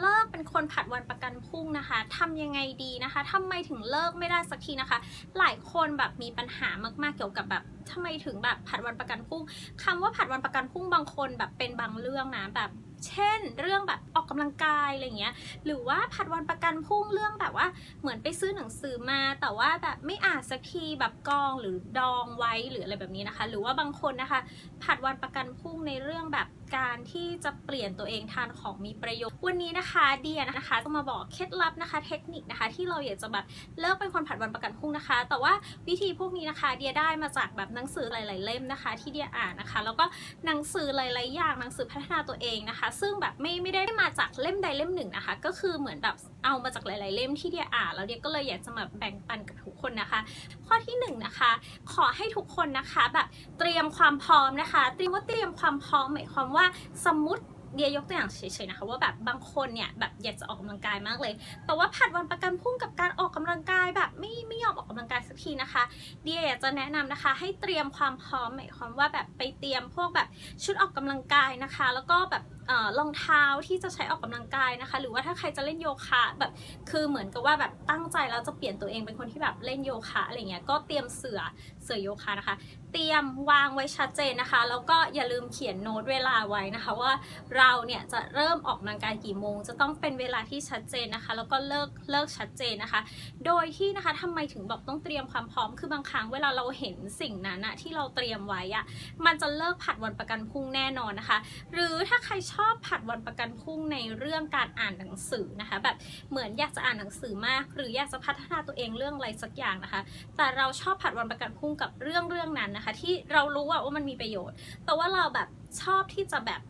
เลิกเป็นคนผัดวันประกันพรุ่งนะคะทำยังไงดีนะคะทำไมถึงเลิกไม่ได้สักทีนะคะ หลายคนแบบมีปัญหามากๆเกี่ยวกับแบบทำไมถึงแบบผัดวันประกันพรุ่งคำว่าผัดวันประกันพรุ่งบางคนแบบเป็นบางเรื่องนะแบบ เช่น เรื่องแบบออกกำลังกายอะไรเงี้ย หรือว่าผัดวันประกันพรุ่งเรื่องแบบว่าเหมือนไปซื้อหนังสือมา แต่ว่าแบบไม่อ่านสักทีแบบกองหรือดองไว้หรืออะไรแบบนี้นะคะ หรือว่าบางคนนะคะ ผัดวันประกันพรุ่งในเรื่องแบบการที่จะเปลี่ยนตัวเองทานของมีประโยชน์ วันนี้นะคะเดียนะคะจะมาบอกเคล็ดลับนะคะ เทคนิคนะคะที่เราอยากจะแบบเลิกเป็นคนผัดวันประกันพรุ่งนะคะ แต่ว่าวิธีพวกนี้นะคะเดียได้มาจากแบบหนังสือหลาย ๆ เล่มนะคะ ที่เดียอ่านนะคะ แล้วก็หนังสือหลาย ๆ อย่างหนังสือพัฒนาตัวเองนะคะ ซึ่งแบบไม่ไม่ได้มาจากเล่มใดเล่มหนึ่งนะคะ ก็คือเหมือนแบบเอามาจากหลาย ๆ เล่มที่เดียอ่านแล้วเดียก็เลยอยากจะมาแบ่งปันกับทุกคนนะคะ ข้อที่หนึ่งนะคะ ขอให้ทุกคนนะคะแบบเตรียมความพร้อมนะคะเตรียมว่าเตรียมความพร้อมหมายความว่าสมมติเดียยกตัวอย่างเฉยๆนะคะว่าแบบบางคนเนี่ยแบบอยากจะออกกำลังกายมากเลย แต่ว่าผัดวันประกันพรุ่งกับการออกกำลังกายแบบไม่ไม่ยอมออกกำลังกายสักทีนะคะ เดียอยากจะแนะนำนะคะ ให้เตรียมความพร้อมหมายความว่าแบบไปเตรียมพวกแบบชุดออกกำลังกายนะคะ แล้วก็แบบเอ่อรองเท้าที่จะใช้ออกกำลังกายนะคะ หรือว่าถ้าใครจะเล่นโยคะแบบคือเหมือนกับว่าแบบตั้งใจแล้วจะเปลี่ยนตัวเองเป็นคนที่แบบเล่นโยคะอะไรเงี้ยก็เตรียมเสือเสือโยคะนะคะเตรียมวางไว้ชัดเจนนะคะ แล้วก็อย่าลืมเขียนโน้ตเวลาไว้นะคะ ว่าเราเนี่ยจะเริ่มออกกำลังกายกี่โมง จะต้องเป็นเวลาที่ชัดเจนนะคะ แล้วก็เลิกเลิกชัดเจนนะคะ โดยที่นะคะทำไมถึงบอกต้องเตรียมความพร้อมคือบางครั้งเวลาเราเห็นสิ่งนั้นอะที่เราเตรียมไว้อะมันจะเลิกผัดวันประกันพรุ่งแน่นอนนะคะ หรือถ้าใครชอบผัดวันประกันพรุ่งในเรื่องการอ่านหนังสือนะคะ แบบเหมือนอยากจะอ่านหนังสือมาก หรืออยากจะพัฒนาตัวเองเรื่องอะไรสักอย่างนะคะ แต่เราชอบผัดวันประกันพรุ่งกับเรื่องเรื่องนั้นนะคะ ที่เรารู้ว่ามันมีประโยชน์ แต่ว่าเราแบบชอบที่จะแบบ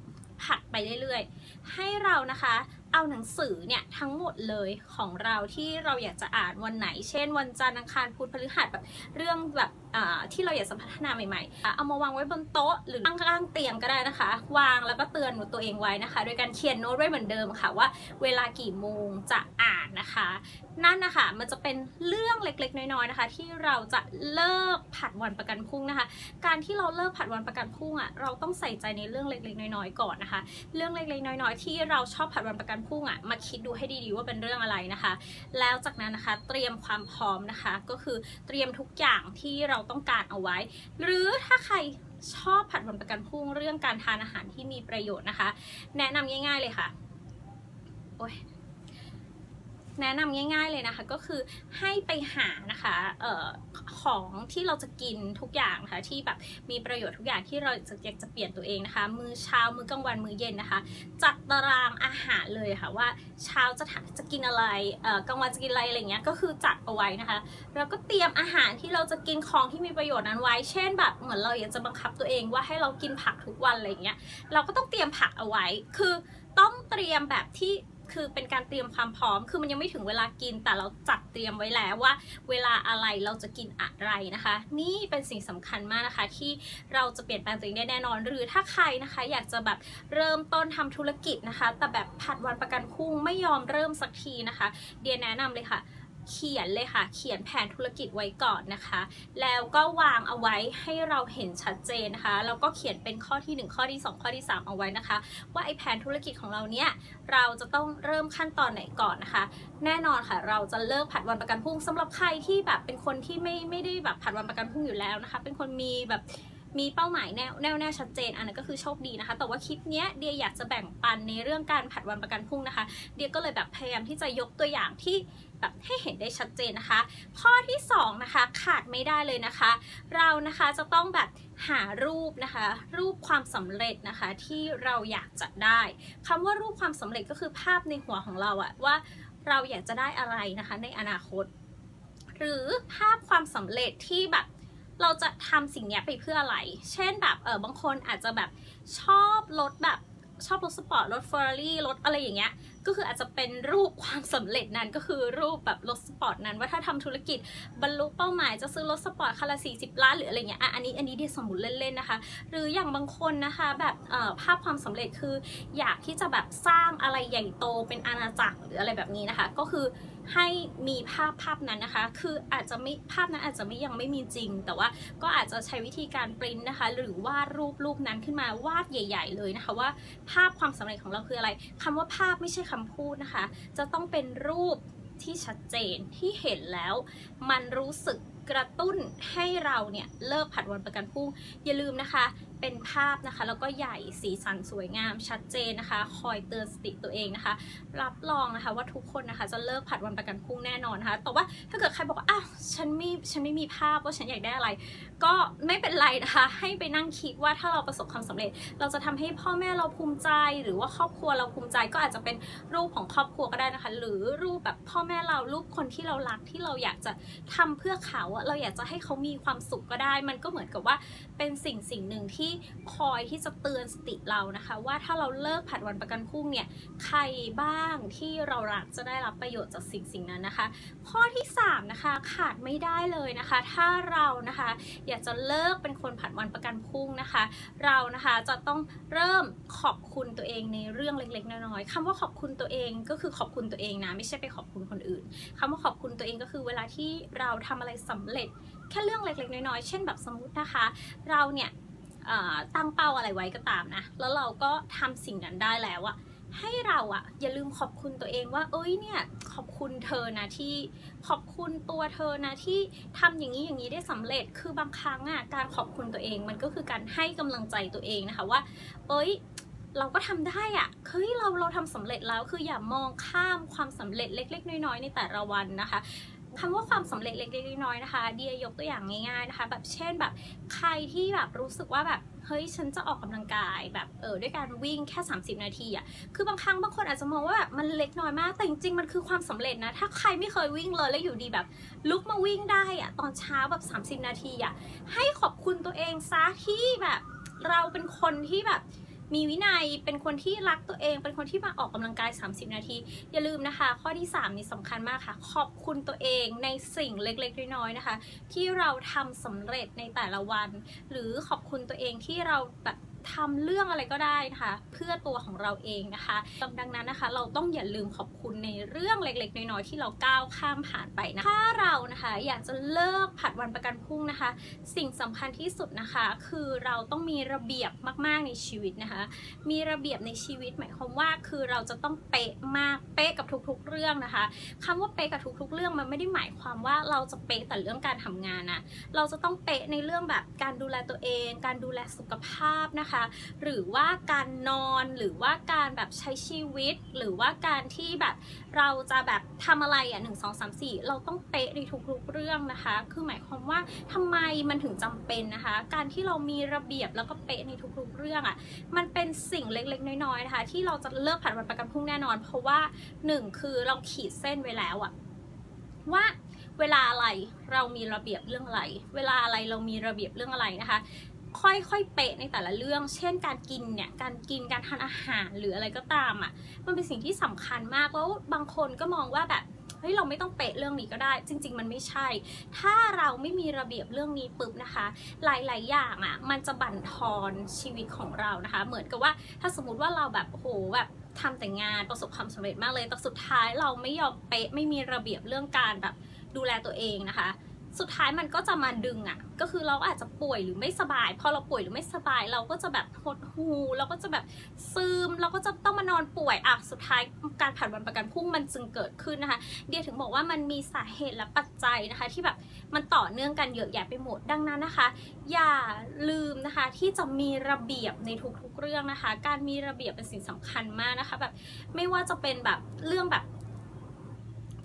ผัดไปเรื่อยๆ ให้เรานะคะเอาหนังสือเนี่ยทั้งหมดเลยของเราที่เราอยากจะอ่านวันไหน เช่น วันจันทร์อังคารพุธพฤหัสแบบเรื่องแบบ ที่เราอยากจะพัฒนาใหม่ๆ เอามาวางไว้บนโต๊ะหรือข้างๆเตียงก็ได้นะคะ วางแล้วก็เตือนตัวเองไว้นะคะ โดยการเขียนโน้ตไว้เหมือนเดิมค่ะว่าเวลากี่โมงจะอ่านนะคะ นั่นนะคะมันจะเป็นเรื่องเล็กๆ น้อยๆนะคะ ที่เราจะเลิกผัดวันประกันพรุ่งนะคะ การที่เราเลิกผัดวันประกันพรุ่งอะเราต้องใส่ใจในเรื่องเล็กๆ น้อยๆก่อนนะคะ เรื่องเล็กๆ น้อยๆ ที่เราชอบผัดวันประกันพรุ่งอะมาคิดดูให้ดีๆว่าเป็นเรื่องอะไรนะคะ แล้วจากนั้นนะคะเตรียมความพร้อมนะคะ ก็คือเตรียมทุกอย่างที่เราต้องการเอาไว้ หรือถ้าใครชอบผัดวันประกันพรุ่งเรื่องการทานอาหารที่มีประโยชน์นะคะ แนะนำง่าย ๆเลยค่ะ โอ้ย แนะนำง่าย ๆเลยนะคะ ก็คือให้ไปหานะคะเออของที่เราจะกินทุกอย่างนะคะที่แบบมีประโยชน์ทุกอย่างที่เราอยากจะเปลี่ยนตัวเองนะคะ มื้อเช้ามื้อกลางวันมื้อเย็นนะคะ จัดตารางอาหารเลยค่ะว่าเช้าจะจะกินอะไรเออกลางวันจะกินอะไรอะไรเงี้ยก็คือจัดเอาไว้นะคะแล้วก็เตรียมอาหารที่เราจะกินของที่มีประโยชน์นั้นไว้ เช่นแบบเหมือนเราอยากจะบังคับตัวเองว่าให้เรากินผักทุกวันอะไรเงี้ยเราก็ต้องเตรียมผักเอาไว้คือต้องเตรียมแบบที่ คือเป็นการเตรียมความพร้อม คือมันยังไม่ถึงเวลากิน แต่เราจัดเตรียมไว้แล้วว่า เวลาอะไรเราจะกินอะไรนะคะ นี่เป็นสิ่งสำคัญมากนะคะ ที่เราจะเปลี่ยนแปลงตัวเองได้แน่นอน หรือถ้าใครนะคะ อยากจะแบบเริ่มต้นทำธุรกิจนะคะ แต่แบบผัดวันประกันพรุ่งไม่ยอมเริ่มสักทีนะคะ เดียแนะนำเลยค่ะ เขียนเลยค่ะ เขียนแผนธุรกิจไว้ก่อนนะคะ แล้วก็วางเอาไว้ให้เราเห็นชัดเจนนะคะ แล้วก็เขียนเป็นข้อที่ 1 ข้อที่ 2 ข้อที่ 3 เอาไว้นะคะ ว่าไอ้แผนธุรกิจของเราเนี่ยเราจะต้องเริ่มขั้นตอนไหนก่อนนะคะ แน่นอนค่ะ เราจะเลิกผัดวันประกันพรุ่งสำหรับใครที่แบบเป็นคนที่ไม่ไม่ได้แบบผัดวันประกันพรุ่งอยู่แล้วนะคะ เป็นคนมีแบบ มีเป้าหมายแนวแน่วแน่ชัดเจนอันนั้นก็คือโชคดีนะคะ แต่ว่าคลิปเนี้ยเดียอยากจะแบ่งปันในเรื่องการผัดวันประกันพรุ่งนะคะ เดียก็เลยแบบพยายามที่จะยกตัวอย่างที่แบบให้เห็นได้ชัดเจนนะคะ ข้อที่สองนะคะขาดไม่ได้เลยนะคะ เรานะคะจะต้องแบบหารูปนะคะ รูปความสำเร็จนะคะที่เราอยากจะได้คำว่ารูปความสำเร็จก็คือภาพในหัวของเราอะว่าเราอยากจะได้อะไรนะคะในอนาคต หรือภาพความสำเร็จที่แบบ เราจะทำสิ่งนี้ไปเพื่ออะไร เช่นแบบเออบางคนอาจจะแบบชอบรถแบบชอบรถสปอร์ต รถเฟอร์รารี่รถอะไรอย่างเงี้ย ก็คืออาจจะเป็นรูปความสำเร็จนั้นก็คือรูปแบบรถสปอร์ตนั้นว่าถ้าทำธุรกิจบรรลุเป้าหมายจะซื้อรถสปอร์ตคันละ40ล้านหรืออะไรเงี้ยอะอันนี้อันนี้เดียวสมมติเล่นๆนะคะ หรืออย่างบางคนนะคะแบบเออภาพความสำเร็จคืออยากที่จะแบบสร้างอะไรใหญ่โตเป็นอาณาจักรหรืออะไรแบบนี้นะคะ ก็คือ ให้มีภาพภาพนั้นนะคะ คืออาจจะไม่ภาพนั้นอาจจะไม่ยังไม่มีจริง แต่ว่าก็อาจจะใช้วิธีการปริ้นนะคะ หรือวาดรูปรูปนั้นขึ้นมาวาดใหญ่ ๆ เลยนะคะ ว่าภาพความสำเร็จของเราคืออะไรคำว่าภาพไม่ใช่คำพูดนะคะ จะต้องเป็นรูปที่ชัดเจนที่เห็นแล้ว มันรู้สึกกระตุ้นให้เราเนี่ยเลิกผัดวันประกันพรุ่งอย่าลืมนะคะ เป็นภาพนะคะ แล้วก็ใหญ่สีสันสวยงามชัดเจนนะคะ คอยเตือนสติตัวเองนะคะ รับรองนะคะว่าทุกคนนะคะ จะเลิกผัดวันประกันพรุ่งแน่นอนนะคะ แต่ว่าถ้าเกิดใครบอกว่าอ้าวฉันมีฉันไม่มีภาพว่าฉันอยากได้อะไร ก็ไม่เป็นไรนะคะ ให้ไปนั่งคิดว่าถ้าเราประสบความสำเร็จ เราจะทำให้พ่อแม่เราภูมิใจ หรือว่าครอบครัวเราภูมิใจก็อาจจะเป็นรูปของครอบครัวก็ได้นะคะ หรือรูปแบบพ่อแม่เรารูปคนที่เรารักที่เราอยากจะทำเพื่อเขาเราอยากจะให้เขามีความสุขก็ได้ มันก็เหมือนกับว่าเป็นสิ่งสิ่งหนึ่งที่คอยที่จะเตือนสติเรานะคะ ว่าถ้าเราเลิกผัดวันประกันพรุ่งเนี่ยใครบ้างที่เรารักจะได้รับประโยชน์จากสิ่งสิ่งนั้นนะคะ ข้อที่สามนะคะขาดไม่ได้เลยนะคะ ถ้าเรานะคะอยากจะเลิกเป็นคนผัดวันประกันพรุ่งนะคะ เรานะคะจะต้องเริ่มขอบคุณตัวเองในเรื่องเล็กๆน้อยๆคำว่าขอบคุณตัวเองก็คือขอบคุณตัวเองนะไม่ใช่ไปขอบคุณคนอื่นคำว่าขอบคุณตัวเองก็คือเวลาที่เราทำอะไรสำเร็จแค่เรื่องเล็กๆน้อยๆเช่นแบบสมมตินะคะ เราเนี่ยตั้งเป้าอะไรไว้ก็ตามนะ แล้วเราก็ทำสิ่งนั้นได้แล้วอะ ให้เราอะอย่าลืมขอบคุณตัวเองว่า เอ้ยเนี่ยขอบคุณเธอนะที่ขอบคุณตัวเธอนะที่ทำอย่างนี้อย่างนี้ได้สำเร็จคือบางครั้งอะการขอบคุณตัวเองมันก็คือการให้กำลังใจตัวเองนะคะว่า เอ้ยเราก็ทำได้อะเฮ้ยเราเราทำสำเร็จแล้วคืออย่ามองข้ามความสำเร็จเล็ก ๆ น้อยๆในแต่ละวันนะคะ คำว่าความสำเร็จเล็กๆน้อยๆนะคะเดียยกตัวอย่างง่ายๆนะคะ แบบเช่นแบบใครที่แบบรู้สึกว่าแบบเฮ้ยฉันจะออกกำลังกายแบบเออด้วยการวิ่งแค่ 30 นาทีอะคือบางครั้งบางคนอาจจะมองว่าแบบมันเล็กน้อยมากแต่จริงๆมันคือความสำเร็จนะถ้าใครไม่เคยวิ่งเลยแล้วอยู่ดีแบบ ลุกมาวิ่งได้อะตอนเช้าแบบ 30 นาทีอะให้ขอบคุณตัวเองซะที่แบบเราเป็นคนที่แบบ มีวินัยเป็นคนที่รักตัวเอง เป็นคนที่มาออกกำลังกาย 30 นาที อย่าลืมนะคะ ข้อที่ 3 นี่สำคัญมากค่ะ ขอบคุณตัวเองในสิ่งเล็กๆน้อยๆนะคะ ที่เราทำสำเร็จในแต่ละวัน หรือขอบคุณตัวเองที่เราแบบ ทำเรื่องอะไรก็ได้นะคะเพื่อตัวของเราเองนะคะดังนั้นนะคะ เราต้องอย่าลืมขอบคุณในเรื่องเล็ก ๆ น้อยๆที่เราก้าวข้ามผ่านไปนะถ้าเรานะคะอยากจะเลิกผัดวันประกันพรุ่งนะคะ สิ่งสำคัญที่สุดนะคะ คือเราต้องมีระเบียบมากๆในชีวิตนะคะ มีระเบียบในชีวิตหมายความว่าคือเราจะต้องเป๊ะมากเป๊ะกับทุกๆเรื่องนะคะคำว่าเป๊ะกับทุกๆ เรื่องมันไม่ได้หมายความว่าเราจะเป๊ะแต่เรื่องการทำงานนะเราจะต้องเป๊ะในเรื่องแบบการดูแลตัวเอง การดูแลสุขภาพนะคะหรือว่าการนอนหรือว่าการแบบใช้ชีวิต หรือว่าการที่แบบเราจะแบบทำอะไรอะหนึ่งสองสามสี่เราต้องเป๊ะในทุกๆเรื่องนะคะ คือหมายความว่าทำไมมันถึงจำเป็นนะคะ การที่เรามีระเบียบแล้วก็เป๊ะในทุกๆเรื่องอะมันเป็นสิ่งเล็กๆ น้อยๆนะคะ ที่เราจะเลิกผัดวันประกันพรุ่งแน่นอน เพราะว่าหนึ่งคือเราขีดเส้นไว้แล้วอะว่าเวลาอะไรเรามีระเบียบเรื่องอะไร เวลาอะไรเรามีระเบียบเรื่องอะไรนะคะ ค่อยๆเป๊ะในแต่ละเรื่อง เช่นการกินเนี่ย การกินการทานอาหารหรืออะไรก็ตามอะมันเป็นสิ่งที่สำคัญมากแล้วบางคนก็มองว่าแบบเฮ้ยเราไม่ต้องเป๊ะเรื่องนี้ก็ได้ จริง ๆ มันไม่ใช่ ถ้าเราไม่มีระเบียบเรื่องนี้ปุ๊บนะคะ หลาย ๆ อย่างอะ่ะ มันจะบั่นทอนชีวิตของเรานะคะ เหมือนกับว่าถ้าสมมติว่าเราแบบโหแบบทำแต่งานประสบความสำเร็จมากเลยแต่สุดท้ายเราไม่ยอมเป๊ะไม่มีระเบียบเรื่องการแบบดูแลตัวเองนะคะ สุดท้ายมันก็จะมาดึงอะ่ะ ก็คือเราอาจจะป่วยหรือไม่สบาย พอเราป่วยหรือไม่สบาย เราก็จะแบบหดหูเราก็จะแบบซึมเราก็จะต้องมานอนป่วยอะสุดท้ายการผ่านวันประกันพรุ่งมันจึงเกิดขึ้นนะคะ เดียถึงบอกว่ามันมีสาเหตุและปัจจัยนะคะ ที่แบบมันต่อเนื่องกันเยอะแยะไปหมดดังนั้นนะคะ อย่าลืมนะคะที่จะมีระเบียบในทุกๆเรื่องนะคะ การมีระเบียบเป็นสิ่งสำคัญมากนะคะแบบไม่ว่าจะเป็นแบบเรื่องแบบ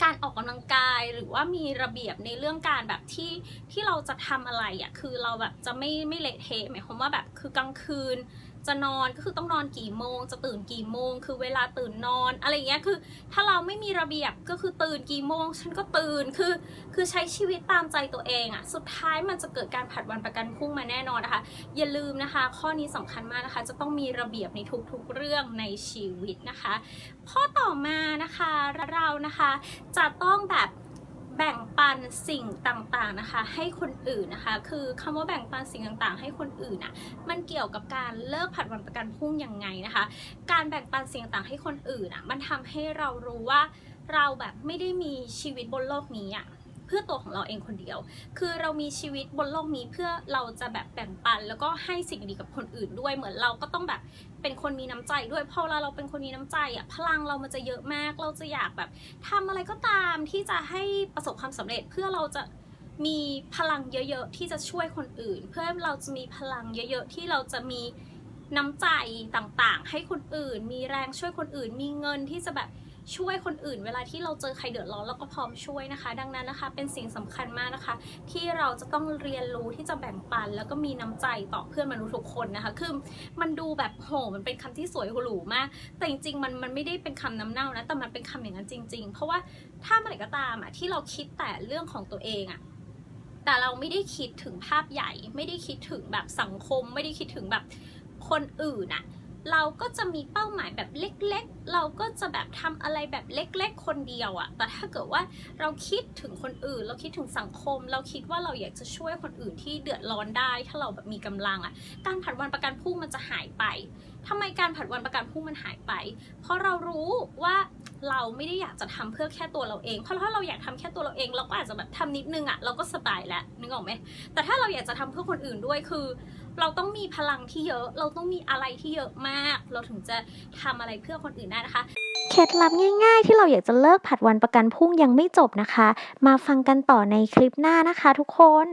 การออกกำลังกายหรือว่ามีระเบียบในเรื่องการแบบที่ที่เราจะทำอะไรอะ่ะคือเราแบบจะไม่ไม่เละเทะหมายความว่าแบบคือกลางคืน จะนอนก็คือต้องนอนกี่โมง จะตื่นกี่โมง คือเวลาตื่นนอนอะไรเงี้ยคือ ถ้าเราไม่มีระเบียบก็คือตื่นกี่โมง ฉันก็ตื่นคือ คือใช้ชีวิตตามใจตัวเองอะสุดท้ายมันจะเกิดการผัดวันประกันพรุ่งมาแน่นอนนะคะ อย่าลืมนะคะ ข้อนี้สำคัญมากนะคะ จะต้องมีระเบียบในทุกๆเรื่องในชีวิตนะคะข้อต่อมานะคะเรานะคะจะต้องแบบ แบ่งปันสิ่งต่างๆนะคะ ให้คนอื่นนะคะ คือคำว่าแบ่งปันสิ่งต่างๆ ให้คนอื่นอะมันเกี่ยวกับการเลิกผัดวันประกันพรุ่งยังไงนะคะ การแบ่งปันสิ่งต่างๆให้คนอื่นอะมันทำให้เรารู้ว่าเราแบบไม่ได้มีชีวิตบนโลกนี้อะ พื่อตัวของเราเองคนเดียว คือเรามีชีวิตบนโลกนี้เพื่อเราจะแบบแบ่งปัน แล้วก็ให้สิ่งดีกับคนอื่นด้วย เหมือนเราก็ต้องแบบเป็นคนมีน้ำใจด้วยพอเวลาเราเป็นคนมีน้ำใจอะพลังเรามันจะเยอะมาก เราจะอยากแบบทำอะไรก็ตามที่จะให้ประสบความสำเร็จเพื่อเราจะมีพลังเยอะๆที่จะช่วยคนอื่น เพื่อเราจะมีพลังเยอะๆที่เราจะมีน้ำใจต่างๆ ให้คนอื่น มีแรงช่วยคนอื่น มีเงินที่จะแบบ ช่วยคนอื่น เวลาที่เราเจอใครเดือดร้อนเราก็พร้อมช่วยนะคะ ดังนั้นนะคะ เป็นสิ่งสำคัญมากนะคะ ที่เราจะต้องเรียนรู้ที่จะแบ่งปัน แล้วก็มีน้ำใจต่อเพื่อนมนุษย์ทุกคนนะคะ คือมันดูแบบโหมันเป็นคำที่สวยหรูมาก แต่จริงๆมันมันไม่ได้เป็นคำน้ำเน่านะแต่มันเป็นคำอย่างนั้นจริง ๆ เพราะว่าถ้าเมื่อไหร่ก็ตามอะที่เราคิดแต่เรื่องของตัวเองอะแต่เราไม่ได้คิดถึงภาพใหญ่ ไม่ได้คิดถึงแบบสังคม ไม่ได้คิดถึงแบบคนอื่นอะ เราก็จะมีเป้าหมายแบบเล็กๆ เราก็จะแบบทำอะไรแบบเล็ก ๆ คนเดียวอะแต่ถ้าเกิดว่าเราคิดถึงคนอื่น เราคิดถึงสังคม เราคิดว่าเราอยากจะช่วยคนอื่นที่เดือดร้อนได้ ถ้าเราแบบมีกำลังอะการผัดวันประกันพรุ่งมันจะหายไปทำไมการผัดวันประกันพรุ่งมันหายไป เพราะเรารู้ว่าเราไม่ได้อยากจะทำเพื่อแค่ตัวเราเอง เพราะถ้าเราอยากทำแค่ตัวเราเอง เราก็อาจจะแบบทำนิดนึงอะเราก็สบายแล้วนึกออกไหมแต่ถ้าเราอยากจะทำเพื่อคนอื่นด้วยคือ เราต้องมีพลังที่เยอะ เราต้องมีอะไรที่เยอะมาก เราถึงจะทำอะไรเพื่อคนอื่นได้นะคะ เคล็ดลับง่าย ๆ ที่เราอยากจะเลิกผัดวันประกันพรุ่งยังไม่จบนะคะ มาฟังกันต่อในคลิปหน้านะคะ ทุกคน